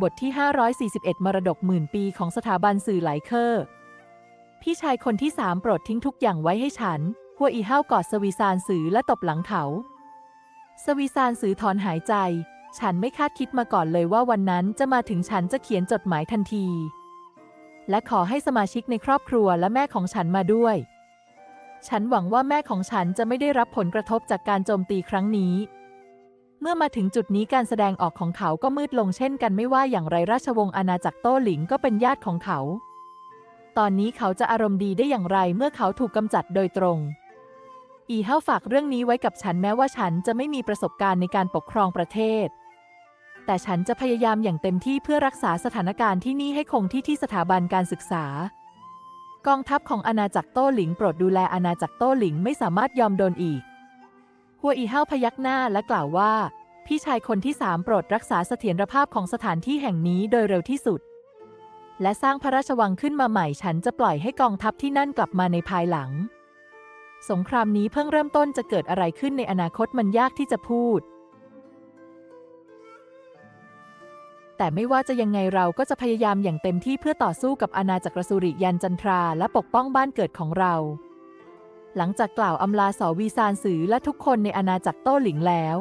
บทที่ 541 มรดกหมื่นปีของสถาบันสื่อไหลเคอร์ พี่ชายคนที่สามโปรดทิ้งทุกอย่างไว้ให้ฉัน หัวอีห้าวกอดสวีซานสือและตบหลังเขา สวีซานสือถอนหายใจ ฉันไม่คาดคิดมาก่อนเลยว่าวันนั้นจะมาถึงฉันจะเขียนจดหมายทันที และขอให้สมาชิกในครอบครัวและแม่ของฉันมาด้วย ฉันหวังว่าแม่ของฉันจะไม่ได้รับผลกระทบจากการโจมตีครั้งนี้ เมื่อมาถึงจุดนี้การแสดงออกของเขาก็มืดลงเช่นกันไม่ว่าอย่างไรราชวงศ์อาณาจักรโต้หลิงก็เป็นญาติของเขา ตอนนี้เขาจะอารมณ์ดีได้อย่างไรเมื่อเขาถูกกำจัดโดยตรง อีเฮาฝากเรื่องนี้ไว้กับฉันแม้ว่าฉันจะไม่มีประสบการณ์ในการปกครองประเทศ แต่ฉันจะพยายามอย่างเต็มที่เพื่อรักษาสถานการณ์ที่นี่ให้คงที่ที่สถาบันการศึกษา กองทัพของอาณาจักรโต้หลิง โปรดดูแลอาณาจักรโต้หลิงไม่สามารถยอมโดนอีก หัวอีเฮาพยักหน้าและกล่าวว่า พี่ชายคนที่สามโปรดรักษาเสถียรภาพของสถานที่แห่งนี้โดยเร็วที่สุด และสร้างพระราชวังขึ้นมาใหม่ฉันจะปล่อยให้กองทัพที่นั่นกลับมาในภายหลัง สงครามนี้เพิ่งเริ่มต้นจะเกิดอะไรขึ้นในอนาคตมันยากที่จะพูด แต่ไม่ว่าจะยังไงเราก็จะพยายามอย่างเต็มที่เพื่อต่อสู้กับอาณาจักรสุริยันจันทราและปกป้องบ้านเกิดของเรา หลังจากกล่าวอำลาสอวีซานสือและทุกคนในอาณาจักรโต้หลิงแล้ว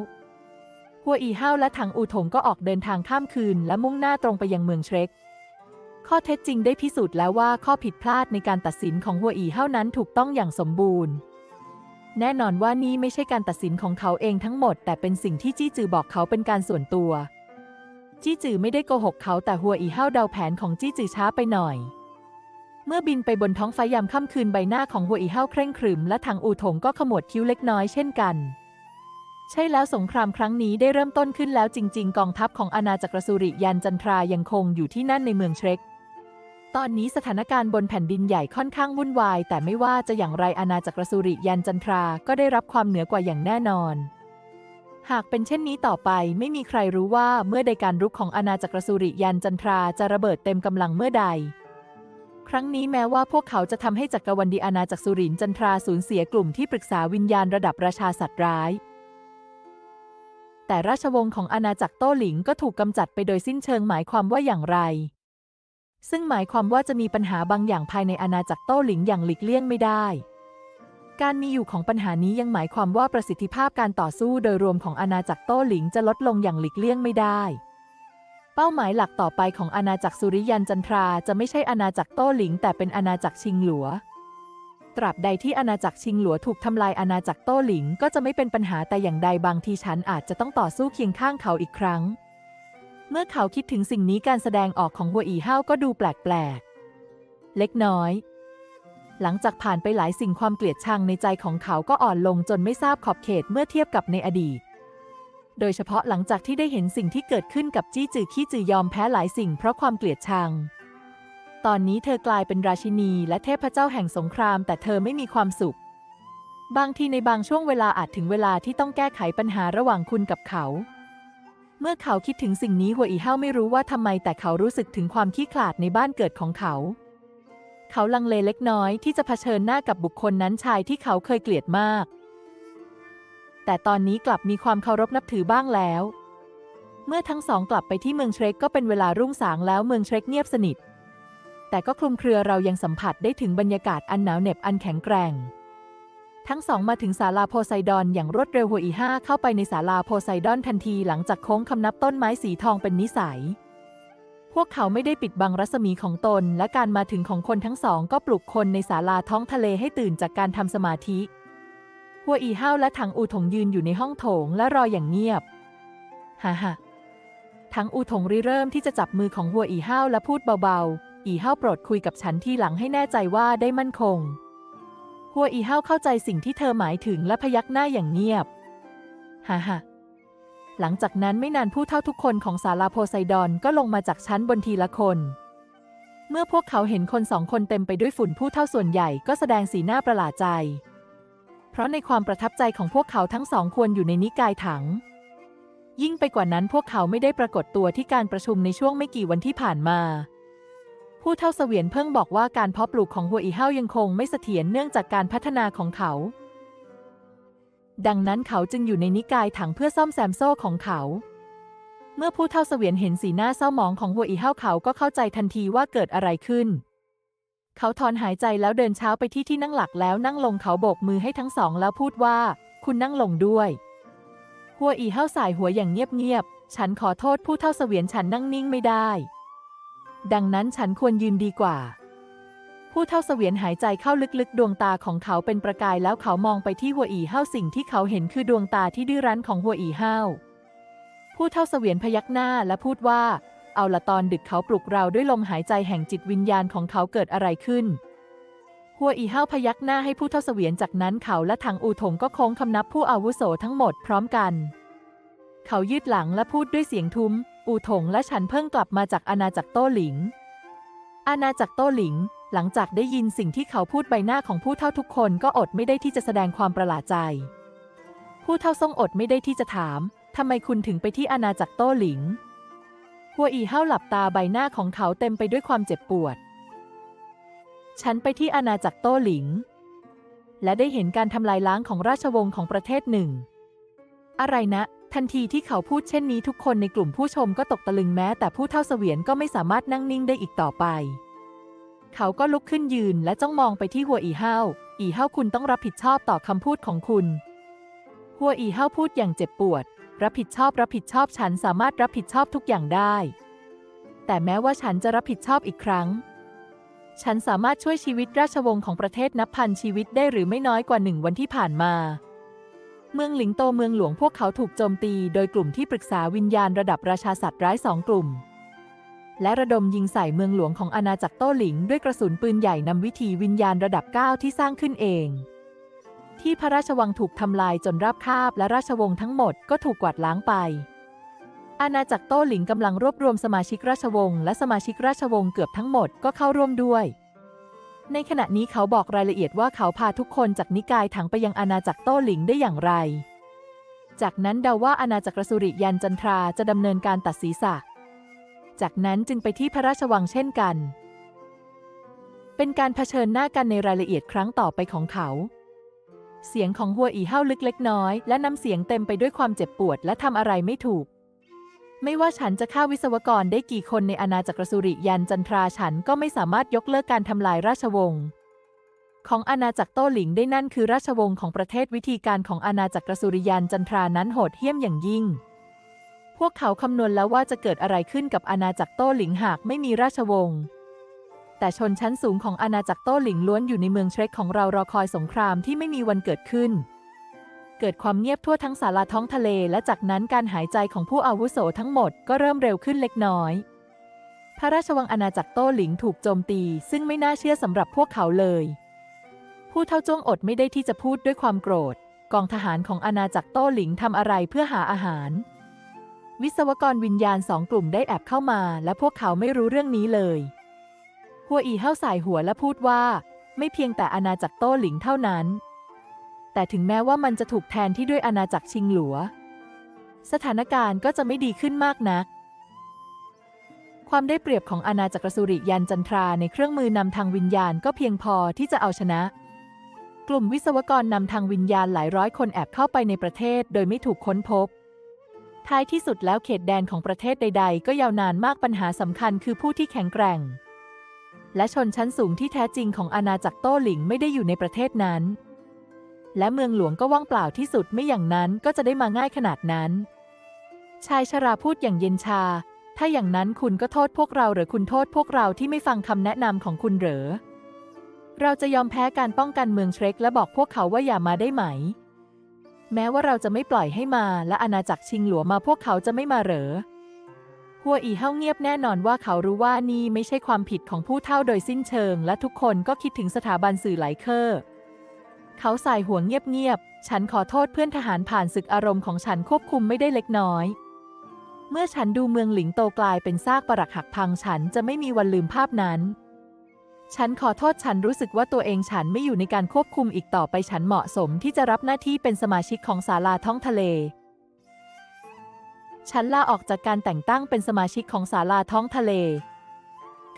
หัวอีห้าวและถังอูถงก็ออกเดินทางข้ามคืน และมุ่งหน้าตรงไปยังเมืองเชรกข้อเท็จจริงได้พิสูจน์แล้วว่าข้อผิดพลาดในการตัดสินของหัวอีเห้านั้นถูกต้องอย่างสมบูรณ์ แน่นอนว่านี่ไม่ใช่การตัดสินของเขาเองทั้งหมด แต่เป็นสิ่งที่จี้จือบอกเขาเป็นการส่วนตัว จี้จือไม่ได้โกหกเขาแต่หัวอีเห้าเดาแผนของจี้จือช้าไปหน่อย เมื่อบินไปบนท้องฟ้ายามค่ำคืนใบหน้าของหัวอีเห้าเคร่งครึมและทางอูถงก็ขมวดคิ้วเล็กน้อยเช่นกัน ใช่แล้วสงครามครั้งนี้ได้เริ่มต้นขึ้นแล้วจริง ๆ กองทัพของอาณาจักรสุริยันจันทรายังคงอยู่ที่นั่นในเมืองเชรกตอนนี้สถานการณ์บนแผ่นดินใหญ่ค่อนข้างวุ่นวาย แต่ไม่ว่าจะอย่างไรอาณาจักรสุริยันจันทราก็ได้รับความเหนือกว่าอย่างแน่นอน หากเป็นเช่นนี้ต่อไปไม่มีใครรู้ว่าเมื่อใดการรุกของอาณาจักรสุริยันจันทราจะระเบิดเต็มกำลังเมื่อใด ครั้งนี้แม้ว่าพวกเขาจะทำให้จักรวรรดิอาณาจักรสุรินจันทราสูญเสียกลุ่มที่ปรึกษาวิญญาณระดับราชาสัตว์ร้าย แต่ราชวงศ์ของอาณาจักรโต้หลิงก็ถูกกำจัดไปโดยสิ้นเชิงหมายความว่าอย่างไร ซึ่งหมายความว่าจะมีปัญหาบางอย่างภายในอาณาจักรโต้หลิงอย่างหลีกเลี่ยงไม่ได้การมีอยู่ของปัญหานี้ยังหมายความว่าประสิทธิภาพการต่อสู้โดยรวมของอาณาจักรโต้หลิงจะลดลงอย่างหลีกเลี่ยงไม่ได้ เป้าหมายหลักต่อไปของอาณาจักรสุริยันจันทราจะไม่ใช่อาณาจักรโต้หลิง แต่เป็นอาณาจักรชิงหลัว ตราบใดที่อาณาจักรชิงหลัวถูกทำลายอาณาจักรโต้หลิง ก็จะไม่เป็นปัญหาแต่อย่างใดบางทีฉันอาจจะต้องต่อสู้เคียงข้างเขาอีกครั้ง เมื่อเขาคิดถึงสิ่งนี้การแสดงออกของหัวอีห้าวก็ดูแปลกๆ เล็กน้อย หลังจากผ่านไปหลายสิ่งความเกลียดชังในใจของเขาก็อ่อนลงจนไม่ทราบขอบเขตเมื่อเทียบกับในอดีต โดยเฉพาะหลังจากที่ได้เห็นสิ่งที่เกิดขึ้นกับจี้จือขี้จือยอมแพ้หลายสิ่งเพราะความเกลียดชัง ตอนนี้เธอกลายเป็นราชินีและเทพเจ้าแห่งสงคราม แต่เธอไม่มีความสุข บางทีในบางช่วงเวลาอาจถึงเวลาที่ต้องแก้ไขปัญหาระหว่างคุณกับเขา เมื่อเขาคิดถึงสิ่งนี้หัวอีเห้าไม่รู้ว่าทำไมแต่เขารู้สึกถึงความขี้ขลาดในบ้านเกิดของเขา เขาลังเลเล็กน้อยที่จะเผชิญหน้ากับบุคคลนั้นชายที่เขาเคยเกลียดมาก แต่ตอนนี้กลับมีความเคารพนับถือบ้างแล้ว เมื่อทั้งสองกลับไปที่เมืองเชรกก็เป็นเวลารุ่งสางแล้วเมืองเชรกเงียบสนิท แต่ก็คลุมเครือเรายังสัมผัสได้ถึงบรรยากาศอันหนาวเหน็บอันแข็งแกร่ง ทั้งสองมาถึงศาลาโพไซดอนอย่างรวดเร็วหัวอีห้าเข้าไปในศาลาโพไซดอนทันทีหลังจากโค้งคำนับต้นไม้สีทองเป็นนิสัยพวกเขาไม่ได้ปิดบังรัศมีของตน และการมาถึงของคนทั้งสองก็ปลุกคนในศาลาท้องทะเลให้ตื่นจากการทำสมาธิ วอีห้าวและถังอูถงยืนอยู่ในห้องโถงและรออย่างเงียบฮ่าฮ่าถังอูถงริเริ่มที่จะจับมือของหัวอีห้าวและพูดเบาๆ อีห้าวโปรดคุยกับฉันที่หลังให้แน่ใจว่าได้มั่นคง หัวอีห้าวเข้าใจสิ่งที่เธอหมายถึงและพยักหน้าอย่างเงียบฮ่าฮ่าหลังจากนั้นไม่นานผู้เท่าทุกคนของศาลาโพไซดอนก็ลงมาจากชั้นบนทีละคน เมื่อพวกเขาเห็นคนสองคนเต็มไปด้วยฝุ่นผู้เท่าส่วนใหญ่ก็แสดงสีหน้าประหลาดใจ เพราะในความประทับใจของพวกเขาทั้งสองควรอยู่ในนิกายถัง ยิ่งไปกว่านั้นพวกเขาไม่ได้ปรากฏตัวที่การประชุมในช่วงไม่กี่วันที่ผ่านมา ผู้เท่าเสวียนเพิ่งบอกว่าการเพาะปลูกของหัวอีเห้ายังคงไม่เสถียรเนื่องจากการพัฒนาของเขา ดังนั้นเขาจึงอยู่ในนิกายถังเพื่อซ่อมแซมโซ่ของเขา เมื่อผู้เท่าเสวียนเห็นสีหน้าเศร้าหมองของหัวอีเฮาเขาก็เข้าใจทันทีว่าเกิดอะไรขึ้น เขาถอนหายใจแล้วเดินเช้าไปที่ที่นั่งหลักแล้วนั่งลงเขาโบกมือให้ทั้งสองแล้วพูดว่า คุณนั่งลงด้วย หัวอีเฮาสายหัวอย่างเงียบๆ ฉันขอโทษผู้เท่าเสวียนฉันนั่งนิ่งไม่ได้ ดังนั้นฉันควรยืนดีกว่า ผู้เท่าเสวียนหายใจเข้าลึกๆ ดวงตาของเขาเป็นประกายแล้วเขามองไปที่หัวอีเฮาสิ่งที่เขาเห็นคือดวงตาที่ดื้อรั้นของหัวอีเฮาผู้เท่าเสวียนพยักหน้าและพูดว่า เอาละตอนดึกเขาปลุกเราด้วยลมหายใจแห่งจิตวิญญาณของเขาเกิดอะไรขึ้น หัวอีเฮาพยักหน้าให้ผู้เท่าเสวียนจากนั้นเขาและทางอูถงก็โค้งคำนับผู้อาวุโสทั้งหมดพร้อมกัน เขายืดหลังและพูดด้วยเสียงทุ้ม อูถงและฉันเพิ่งกลับมาจากอาณาจักรโต้หลิง อาณาจักรโต้หลิง หลังจากได้ยินสิ่งที่เขาพูดใบหน้าของผู้เท่าทุกคนก็อดไม่ได้ที่จะแสดงความประหลาดใจ ผู้เท่าทรงอดไม่ได้ที่จะถามทำไมคุณถึงไปที่อาณาจักรโต้หลิง หัวอีเฮาหลับตาใบหน้าของเขาเต็มไปด้วยความเจ็บปวด ฉันไปที่อาณาจักรโต้หลิง และได้เห็นการทำลายล้างของราชวงศ์ของประเทศหนึ่ง อะไรนะ ทันทีที่เขาพูดเช่นนี้ทุกคนในกลุ่มผู้ชมก็ตกตะลึงแม้ แต่ผู้เท่าเสวียนก็ไม่สามารถนั่งนิ่งได้อีกต่อไป เขาก็ลุกขึ้นยืนและจ้องมองไปที่หัวอีเฮาอีเฮาคุณต้องรับผิดชอบต่อคำพูดของคุณ หัวอีเฮาพูดอย่างเจ็บปวด รับผิดชอบรับผิดชอบฉันสามารถรับผิดชอบทุกอย่างได้ แต่แม้ว่าฉันจะรับผิดชอบอีกครั้ง ฉันสามารถช่วยชีวิตราชวงศ์ของประเทศนับพันชีวิตได้หรือไม่น้อยกว่าหนึ่งวันที่ผ่านมา เมืองหลิงโตเมืองหลวงพวกเขาถูกโจมตี โดยกลุ่มที่ปรึกษาวิญญาณระดับราชาสัตว์ร้ายสองกลุ่ม และระดมยิงใส่เมืองหลวงของอาณาจักรโต้หลิง ด้วยกระสุนปืนใหญ่นำวิธีวิญญาณระดับ 9 ที่สร้างขึ้นเอง ที่พระราชวังถูกทำลายจนราบคาบและราชวงศ์ทั้งหมดก็ถูกกวาดล้างไป อาณาจักรโต้หลิงกำลังรวบรวมสมาชิกราชวงศ์และสมาชิกราชวงศ์เกือบทั้งหมดก็เข้าร่วมด้วย ในขณะนี้เขาบอกรายละเอียดว่าเขาพาทุกคนจากนิกายถังไปยังอาณาจักรโต้หลิงได้อย่างไร จากนั้นเดาว่าอาณาจักรสุริยันจันทราจะดำเนินการตัดศีรษะ จากนั้นจึงไปที่พระราชวังเช่นกัน เป็นการเผชิญหน้ากันในรายละเอียดครั้งต่อไปของเขา เสียงของหัวอีเฮาลึกเล็กน้อย และน้ำเสียงเต็มไปด้วยความเจ็บปวดและทำอะไรไม่ถูก ไม่ว่าฉันจะฆ่าวิศวกรได้กี่คนในอาณาจักรสุริยันจันทราฉันก็ไม่สามารถยกเลิกการทำลายราชวงศ์ของอาณาจักรโต้หลิงได้นั่นคือราชวงศ์ของประเทศวิธีการของอาณาจักรสุริยันจันทรานั้นโหดเหี้ยมอย่างยิ่ง พวกเขาคำนวณแล้วว่าจะเกิดอะไรขึ้นกับอาณาจักรโต้หลิงหากไม่มีราชวงศ์ แต่ชนชั้นสูงของอาณาจักรโต้หลิงล้วนอยู่ในเมืองเชรกของเรารอคอยสงครามที่ไม่มีวันเกิดขึ้น เกิดความเงียบทั่วทั้งสาราท้องทะเล และจากนั้นการหายใจของผู้อาวุโสทั้งหมดก็เริ่มเร็วขึ้นเล็กน้อย พระราชวังอาณาจักรโต้หลิงถูกโจมตี ซึ่งไม่น่าเชื่อสำหรับพวกเขาเลย ผู้เท่าจ้วงอดไม่ได้ที่จะพูดด้วยความโกรธ กองทหารของอาณาจักรโต้หลิงทำอะไรเพื่อหาอาหาร วิศวกรวิญญาณสองกลุ่มได้แอบเข้ามา และพวกเขาไม่รู้เรื่องนี้เลย หัวอีเฮาสายหัวและพูดว่า ไม่เพียงแต่อาณาจักรโต้หลิงเท่านั้น แต่ถึงแม้ว่ามันจะถูกแทนที่ด้วยอาณาจักรชิงหลัว สถานการณ์ก็จะไม่ดีขึ้นมากนัก ความได้เปรียบของอาณาจักรสุริยันจันทราในเครื่องมือนำทางวิญญาณก็เพียงพอที่จะเอาชนะ กลุ่มวิศวกรนำทางวิญญาณหลายร้อยคนแอบเข้าไปในประเทศโดยไม่ถูกค้นพบท้ายที่สุดแล้วเขตแดนของประเทศใด ๆ ก็ยาวนานมากปัญหาสำคัญคือผู้ที่แข็งแกร่ง และชนชั้นสูงที่แท้จริงของอาณาจักรโต้หลิงไม่ได้อยู่ในประเทศนั้น และเมืองหลวงก็ว่างเปล่าที่สุดไม่อย่างนั้นก็จะได้มาง่ายขนาดนั้น ชายชราพูดอย่างเย็นชา ถ้าอย่างนั้นคุณก็โทษพวกเราหรือคุณโทษพวกเราที่ไม่ฟังคำแนะนำของคุณเหรอ เราจะยอมแพ้การป้องกันเมืองเทรคและบอกพวกเขาว่าอย่ามาได้ไหม แม้ว่าเราจะไม่ปล่อยให้มาและอาณาจักรชิงหลัวมาพวกเขาจะไม่มาเหรอ หัวอีเฮาเงียบแน่นอนว่าเขารู้ว่านี่ไม่ใช่ความผิดของผู้เท่าโดยสิ้นเชิง และทุกคนก็คิดถึงสถาบันสื่อหลายเคอร์เขาสายหัวเงียบๆ ฉันขอโทษเพื่อนทหารผ่านศึกอารมณ์ของฉันควบคุมไม่ได้เล็กน้อย เมื่อฉันดูเมืองหลิงโตกลายเป็นซากปรักหักพังฉันจะไม่มีวันลืมภาพนั้น ฉันขอโทษฉันรู้สึกว่าตัวเองฉันไม่อยู่ในการควบคุมอีกต่อไปฉันเหมาะสมที่จะรับหน้าที่เป็นสมาชิกของศาลาท้องทะเล ฉันลาออกจากการแต่งตั้งเป็นสมาชิกของศาลาท้องทะเล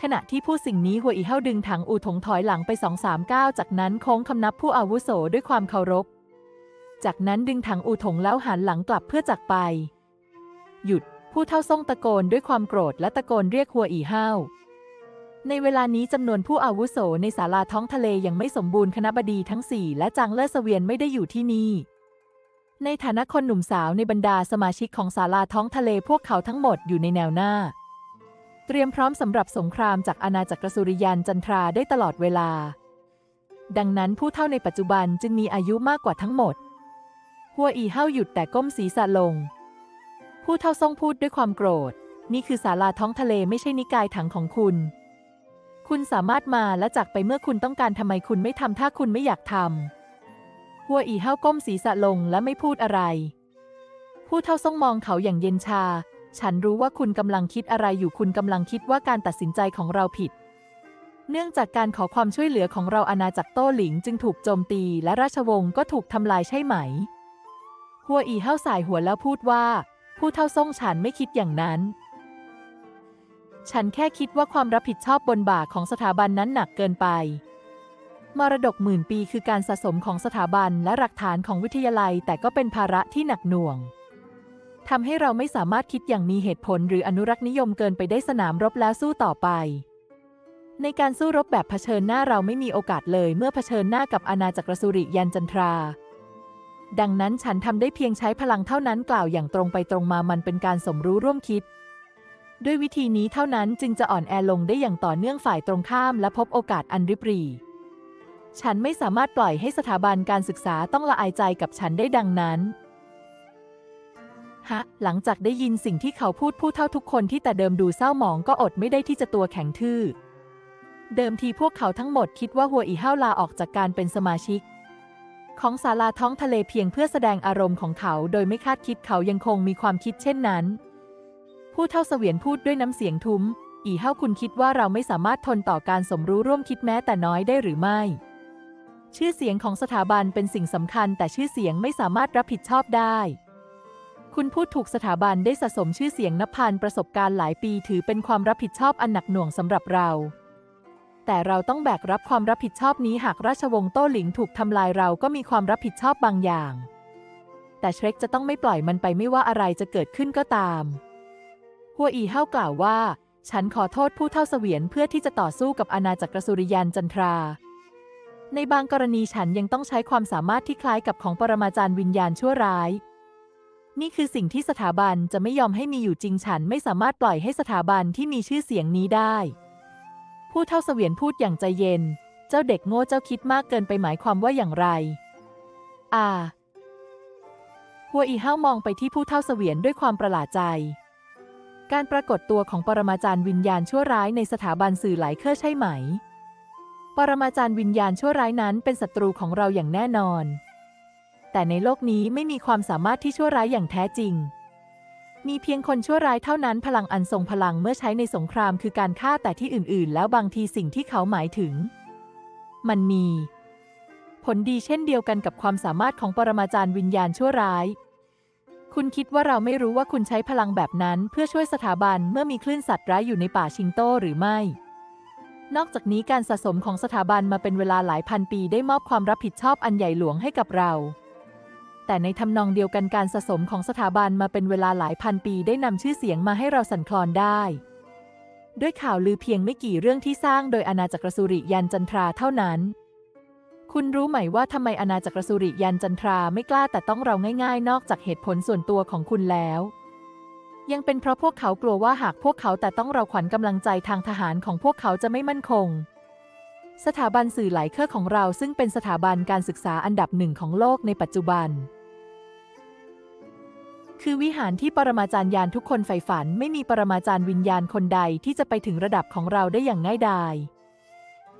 ขณะที่ผู้สิ่งนี้หัวอีเฮาดึงถังอูถงถอยหลังไปสองสามก้าวจากนั้นโค้งคำนับผู้อาวุโสด้วยความเคารพ จากนั้นดึงถังอูถงแล้วหันหลังกลับเพื่อจากไป หยุดผู้เท่าซ่งตะโกนด้วยความโกรธและตะโกนเรียกหัวอีห้าในเวลานี้จำนวนผู้อาวุโสในศาลาท้องทะเลยังไม่สมบูรณ์คณะบดีทั้งสี่และจางเล่อเสวียนไม่ได้อยู่ที่นี่ ในฐานะคนหนุ่มสาวในบรรดาสมาชิกของศาลาท้องทะเลพวกเขาทั้งหมดอยู่ในแนวหน้า เตรียมพร้อมสำหรับสงครามจากอาณาจักรสุริยันจันทราได้ตลอดเวลา ดังนั้นผู้เท่าในปัจจุบันจึงมีอายุมากกว่าทั้งหมด หัวอีเฮาหยุดแต่ก้มศีรษะลง ผู้เท่าทรงพูดด้วยความโกรธ นี่คือศาลาท้องทะเลไม่ใช่นิกายถังของคุณ คุณสามารถมาและจากไปเมื่อคุณต้องการทำไมคุณไม่ทำถ้าคุณไม่อยากทำ หัวอีเฮาก้มศีรษะลงและไม่พูดอะไร ผู้เท่าทรงมองเขาอย่างเย็นชา ฉันรู้ว่าคุณกำลังคิดอะไรอยู่คุณกำลังคิดว่าการตัดสินใจของเราผิด เนื่องจากการขอความช่วยเหลือของเราอาณาจักรโต้หลิงจึงถูกโจมตีและราชวงศ์ก็ถูกทำลายใช่ไหม หัวอีเฮาสายหัวแล้วพูดว่า ผู้เท่าทรงฉันไม่คิดอย่างนั้น ฉันแค่คิดว่าความรับผิดชอบบนบ่าของสถาบันนั้นหนักเกินไป มรดกหมื่นปีคือการสะสมของสถาบันและหลักฐานของวิทยาลัย แต่ก็เป็นภาระที่หนักหน่วงทำให้เราไม่สามารถคิดอย่างมีเหตุผล หรืออนุรักษ์นิยมเกินไปได้สนามรบแล้วสู้ต่อไป ในการสู้รบแบบเผชิญหน้าเราไม่มีโอกาสเลย เมื่อเผชิญหน้ากับอาณาจักรสุริยันจันทรา ดังนั้นฉันทำได้เพียงใช้พลังเท่านั้นกล่าวอย่างตรงไปตรงมามันเป็นการสมรู้ร่วมคิด ด้วยวิธีนี้เท่านั้นจึงจะอ่อนแอลงได้อย่างต่อเนื่องฝ่ายตรงข้ามและพบโอกาสอันริบหรี่ ฉันไม่สามารถปล่อยให้สถาบันการศึกษาต้องละอายใจกับฉันได้ดังนั้น ฮะ หลังจากได้ยินสิ่งที่เขาพูดผู้เท่าทุกคนที่แต่เดิมดูเศร้าหมองก็อดไม่ได้ที่จะตัวแข็งทื่อ เดิมทีพวกเขาทั้งหมดคิดว่าหัวอีห้าวลาออกจากการเป็นสมาชิก ของศาลาท้องทะเลเพียงเพื่อแสดงอารมณ์ของเขา โดยไม่คาดคิดเขายังคงมีความคิดเช่นนั้น ผู้เท่าเสวียนพูดด้วยน้ำเสียงทุ้มอีห้าคุณคิดว่าเราไม่สามารถทนต่อการสมรู้ร่วมคิดแม้แต่น้อยได้หรือไม่ ชื่อเสียงของสถาบันเป็นสิ่งสำคัญ แต่ชื่อเสียงไม่สามารถรับผิดชอบได้ คุณพูดถูกสถาบันได้สะสมชื่อเสียงนับพันประสบการณ์หลายปีถือเป็นความรับผิดชอบอันหนักหน่วงสำหรับเรา แต่เราต้องแบกรับความรับผิดชอบนี้หากราชวงศ์โต้หลิงถูกทำลายเราก็มีความรับผิดชอบบางอย่าง แต่เชรกจะต้องไม่ปล่อยมันไปไม่ว่าอะไรจะเกิดขึ้นก็ตาม หัวอีเฮากล่าวว่า ฉันขอโทษผู้เท่าเสวียนเพื่อที่จะต่อสู้กับอาณาจักรสุริยันจันทรา ในบางกรณีฉันยังต้องใช้ความสามารถที่คล้ายกับของปรมาจารย์วิญญาณชั่วร้าย นี่คือสิ่งที่สถาบันจะไม่ยอมให้มีอยู่จริงฉันไม่สามารถปล่อยให้สถาบันที่มีชื่อเสียงนี้ได้ ผู้เท่าเสวียนพูดอย่างใจเย็น เจ้าเด็กโง่เจ้าคิดมากเกินไปหมายความว่าอย่างไร อ่า หัวอีห้าวมองไปที่ผู้เท่าเสวียนด้วยความประหลาดใจ การปรากฏตัวของปรมาจารย์วิญญาณชั่วร้ายในสถาบันสื่อหลายเครือใช่ไหม ปรมาจารย์วิญญาณชั่วร้ายนั้นเป็นศัตรูของเราอย่างแน่นอน แต่ในโลกนี้ไม่มีความสามารถที่ชั่วร้ายอย่างแท้จริง มีเพียงคนชั่วร้ายเท่านั้นพลังอันทรงพลังเมื่อใช้ในสงครามคือการฆ่าแต่ที่อื่นๆ แล้วบางทีสิ่งที่เขาหมายถึง มันมี ผลดีเช่นเดียวกันกับความสามารถของปรมาจารย์วิญญาณชั่วร้าย คุณคิดว่าเราไม่รู้ว่าคุณใช้พลังแบบนั้น เพื่อช่วยสถาบันเมื่อมีคลื่นสัตว์ร้ายอยู่ในป่าชิงโต้หรือไม่ นอกจากนี้การสะสมของสถาบันมาเป็นเวลาหลายพันปีได้มอบความรับผิดชอบอันใหญ่หลวงให้กับเรา แต่ในทำนองเดียวกันการสะสมของสถาบันมาเป็นเวลาหลายพันปีได้นำชื่อเสียงมาให้เราสั่นคลอนได้ ด้วยข่าวลือเพียงไม่กี่เรื่องที่สร้างโดยอาณาจักรสุริยันจันทราเท่านั้น คุณรู้ไหมว่าทำไมอาณาจักรสุริยันจันทราไม่กล้าแต่ต้องเราง่าย ๆ นอกจากเหตุผลส่วนตัวของคุณแล้ว ยังเป็นเพราะพวกเขากลัวว่าหากพวกเขาแต่ต้องเราขวัญกำลังใจทางทหารของพวกเขาจะไม่มั่นคง สถาบันสื่อหลายเครือของเราซึ่งเป็นสถาบันการศึกษาอันดับหนึ่งของโลกในปัจจุบัน คือวิหารที่ปรมาจารย์ยานทุกคนใฝ่ฝัน ไม่มีปรมาจารย์วิญญาณคนใดที่จะไปถึงระดับของเราได้อย่างง่ายดาย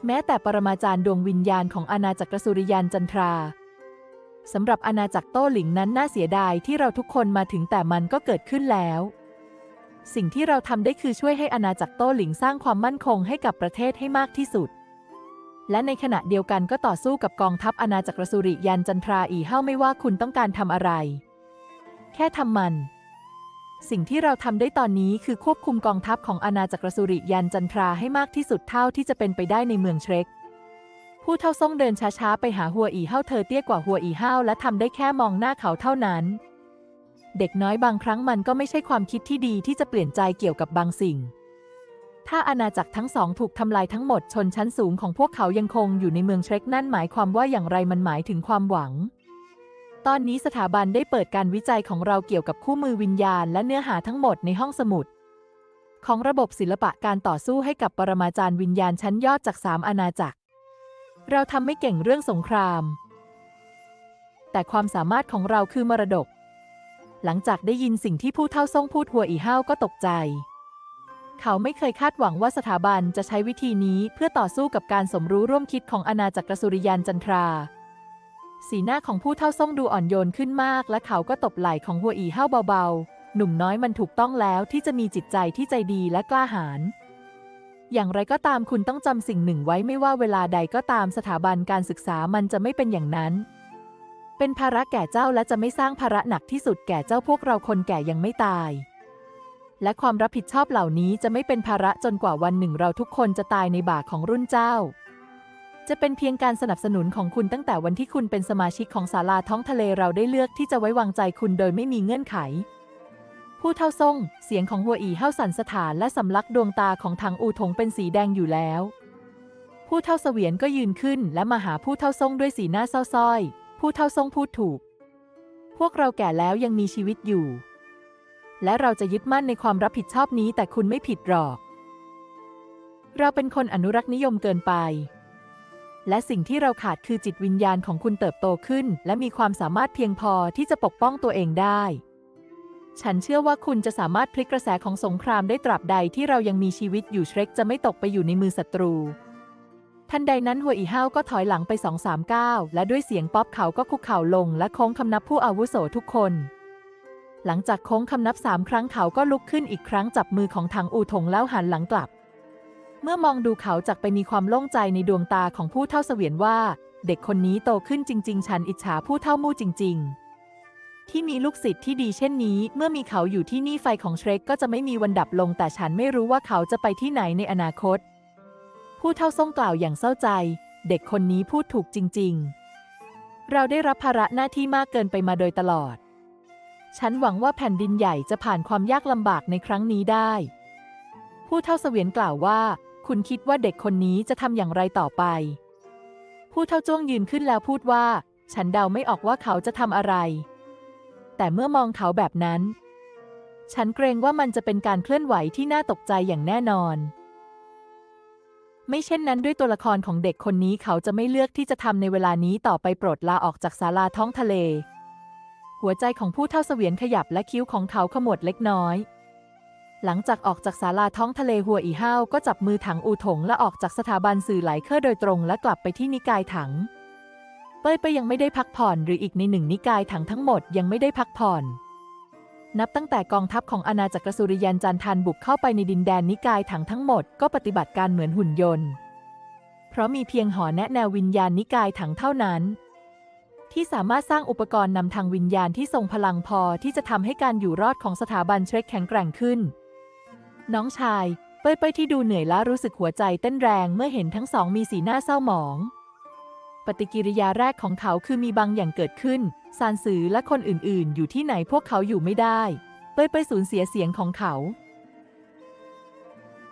แม้แต่ปรมาจารย์ดวงวิญญาณของอาณาจักรสุริยันจันทรา สำหรับอาณาจักรโต้หลิงนั้นน่าเสียดายที่เราทุกคนมาถึงแต่มันก็เกิดขึ้นแล้ว สิ่งที่เราทำได้คือช่วยให้อาณาจักรโต้หลิงสร้างความมั่นคงให้กับประเทศให้มากที่สุด และในขณะเดียวกันก็ต่อสู้กับกองทัพอาณาจักรสุริยันจันทราอีเฮ้าไม่ว่าคุณต้องการทำอะไร แค่ทำมัน สิ่งที่เราทำได้ตอนนี้คือควบคุมกองทัพของอาณาจักรสุริยันจันทราให้มากที่สุดเท่าที่จะเป็นไปได้ในเมืองเชรก ผู้เท่าซ่งเดินช้าๆ ไปหาหัวอีเฮ้าเธอเตี้ยกว่าหัวอีเฮ้าและทำได้แค่มองหน้าเขาเท่านั้น เด็กน้อยบางครั้งมันก็ไม่ใช่ความคิดที่ดีที่จะเปลี่ยนใจเกี่ยวกับบางสิ่ง ถ้าอาณาจักรทั้งสองถูกทำลายทั้งหมดชนชั้นสูงของพวกเขายังคงอยู่ในเมืองเทรคนั่นหมายความว่าอย่างไรมันหมายถึงความหวัง ตอนนี้สถาบันได้เปิดการวิจัยของเราเกี่ยวกับคู่มือวิญญาณ และเนื้อหาทั้งหมดในห้องสมุดของระบบศิลปะการต่อสู้ให้กับปรมาจารย์วิญญาณชั้นยอดจากสามอาณาจักร เราทำไม่เก่งเรื่องสงคราม แต่ความสามารถของเราคือมรดก หลังจากได้ยินสิ่งที่ผู้เท่าทรงพูดหัวอีห้าวก็ตกใจ เขาไม่เคยคาดหวังว่าสถาบันจะใช้วิธีนี้เพื่อต่อสู้กับการสมรู้ร่วมคิดของอาณาจักรสุริยันจันทรา สีหน้าของผู้เท่าทรงดูอ่อนโยนขึ้นมาก และเขาก็ตบไหล่ของหัวอีห้าวเบาๆ หนุ่มน้อยมันถูกต้องแล้วที่จะมีจิตใจที่ใจดีและกล้าหาญ อย่างไรก็ตามคุณต้องจำสิ่งหนึ่งไว้ไม่ว่าเวลาใดก็ตามสถาบันการศึกษามันจะไม่เป็นอย่างนั้น เป็นภาระแก่เจ้าและจะไม่สร้างภาระหนักที่สุดแก่เจ้าพวกเราคนแก่ยังไม่ตาย และความรับผิดชอบเหล่านี้จะไม่เป็นภาระจนกว่าวันหนึ่งเราทุกคนจะตายในบ่าของรุ่นเจ้า จะเป็นเพียงการสนับสนุนของคุณตั้งแต่วันที่คุณเป็นสมาชิกของศาลาท้องทะเลเราได้เลือกที่จะไว้วางใจคุณโดยไม่มีเงื่อนไข ผู้เท่าทรง เสียงของหัวอีเฮาสันสถานและสำลักดวงตาของทางอูถงเป็นสีแดงอยู่แล้ว ผู้เท่าเสวียนก็ยืนขึ้นและมาหาผู้เท่าทรงด้วยสีหน้าเศร้าส้อย ผู้เท่าทรงพูดถูก พวกเราแก่แล้วยังมีชีวิตอยู่ และเราจะยึดมั่นในความรับผิดชอบนี้แต่คุณไม่ผิดหรอก เราเป็นคนอนุรักษ์นิยมเกินไป และสิ่งที่เราขาดคือจิตวิญญาณของคุณเติบโตขึ้น และมีความสามารถเพียงพอที่จะปกป้องตัวเองได้ ฉันเชื่อว่าคุณจะสามารถพลิกกระแสของสงครามได้ตราบใดที่เรายังมีชีวิตอยู่เชรกจะไม่ตกไปอยู่ในมือศัตรู ทันใดนั้นหัวอีห้าวก็ถอยหลังไปสองสามก้าวและด้วยเสียงป๊อปเขาก็คุกเข่าลงและโค้งคำนับผู้อาวุโสทุกคน หลังจากโค้งคำนับสามครั้งเขาก็ลุกขึ้นอีกครั้งจับมือของทางอูถงแล้วหันหลังกลับ เมื่อมองดูเขาจากไปมีความโล่งใจในดวงตาของผู้เท่าเสวียนว่า เด็กคนนี้โตขึ้นจริง ๆ ฉันอิจฉาผู้เท่ามู่จริง ๆ ที่มีลูกศิษย์ที่ดีเช่นนี้ เมื่อมีเขาอยู่ที่นี่ไฟของเชรกก็จะไม่มีวันดับลง แต่ฉันไม่รู้ว่าเขาจะไปที่ไหนในอนาคต ผู้เท่าทรงกล่าวอย่างเศร้าใจ เด็กคนนี้พูดถูกจริง ๆ เราได้รับภาระหน้าที่มากเกินไปมาโดยตลอด ฉันหวังว่าแผ่นดินใหญ่จะผ่านความยากลำบากในครั้งนี้ได้ ผู้เท่าเสวียนกล่าวว่า คุณคิดว่าเด็กคนนี้จะทำอย่างไรต่อไป ผู้เท่าจ้วงยืนขึ้นแล้วพูดว่า ฉันเดาไม่ออกว่าเขาจะทำอะไร แต่เมื่อมองเขาแบบนั้น ฉันเกรงว่ามันจะเป็นการเคลื่อนไหวที่น่าตกใจอย่างแน่นอน ไม่เช่นนั้นด้วยตัวละครของเด็กคนนี้เขาจะไม่เลือกที่จะทำในเวลานี้ต่อไปโปรดลาออกจากศาลาท้องทะเล หัวใจของผู้เท่าเสวียนขยับและคิ้วของเขาขมวดเล็กน้อยหลังจากออกจากศาลาท้องทะเลหัวอีห้าวก็จับมือถังอูถงและออกจากสถาบันสื่อไหลเคอร์โดยตรงและกลับไปที่นิกายถัง เป้ยไปยังไม่ได้พักผ่อนหรืออีกในหนึ่งนิกายถังทั้งหมดยังไม่ได้พักผ่อน นับตั้งแต่กองทัพของอาณาจักรสุริยันจันทันบุกเข้าไปในดินแดนนิกายถังทั้งหมดก็ปฏิบัติการเหมือนหุ่นยนต์ เพราะมีเพียงหอแนะแนววิญญาณนิกายถังเท่านั้น ที่สามารถสร้างอุปกรณ์นำทางวิญญาณที่ทรงพลังพอที่จะทำให้การอยู่รอดของสถาบันเชรกแข็งแกร่งขึ้น น้องชาย เป้ยเป้ยที่ดูเหนื่อยล้ารู้สึกหัวใจเต้นแรงเมื่อเห็นทั้งสองมีสีหน้าเศร้าหมอง ปฏิกิริยาแรกของเขาคือมีบางอย่างเกิดขึ้น ซานสือและคนอื่นๆ อยู่ที่ไหนพวกเขาอยู่ไม่ได้ เป้ยเป้ยสูญเสียเสียงของเขา